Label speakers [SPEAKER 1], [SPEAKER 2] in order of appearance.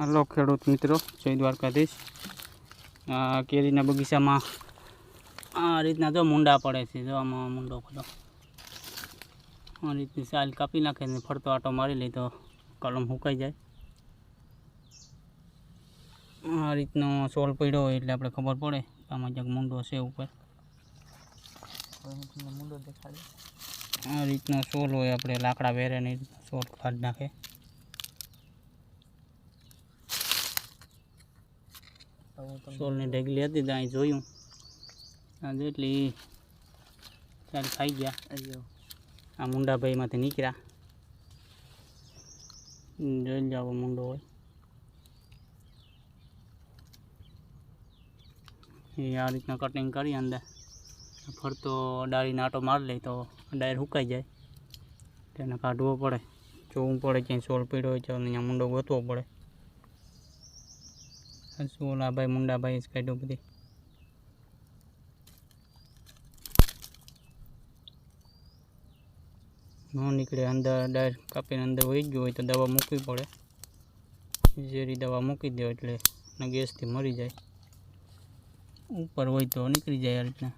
[SPEAKER 1] હાલો, ખેડૂત મિત્રો, જય દ્વારકાધીશ. કેરીના બગીચામાં આ રીતના જો મુંડા પડે છે, જો આમાં મુંડો બધો. આ રીતની સાલ કાપી નાખે ને ફરતો આટો મારી લે તો કલમ સુકાઈ જાય. આ રીતનો સોલ પડ્યો હોય એટલે આપણે ખબર પડે આમાં જ્યાંક મુંડો છે ઉપર.
[SPEAKER 2] મુંડો દેખાડે
[SPEAKER 1] આ રીતનો સોલ હોય, આપણે લાકડા વેરે ને સોલ કાઢી નાખે. સોલની ઢેગલી હતી તો અહીં જોયું. આ જેટલી ચાલ ખાઈ ગયા. આ મુંડાભાઈમાંથી નીકળ્યા. જોઈ જાવ મુંડો હોય. એ આ રીતના કટિંગ કરી અંદર ફરતો ડાળીને આટો મારી લે તો ડાયર સુકાઈ જાય. તેને કાઢવો પડે. જોવું પડે ક્યાંય સોલ પીડ્યો હોય તો અહીંયા મુંડો ગોતવો પડે. આ ઓલાભાઈ ભાઈ મુંડાભાઈ જ કાઢ્યું બધી. ન નીકળે, અંદર ડાયર કાપીને અંદર વહી ગયો હોય તો દવા મૂકવી પડે. ઝેરી દવા મૂકી દો એટલે ગેસથી મરી જાય. ઉપર હોય તો નીકળી જાય આ રીતના.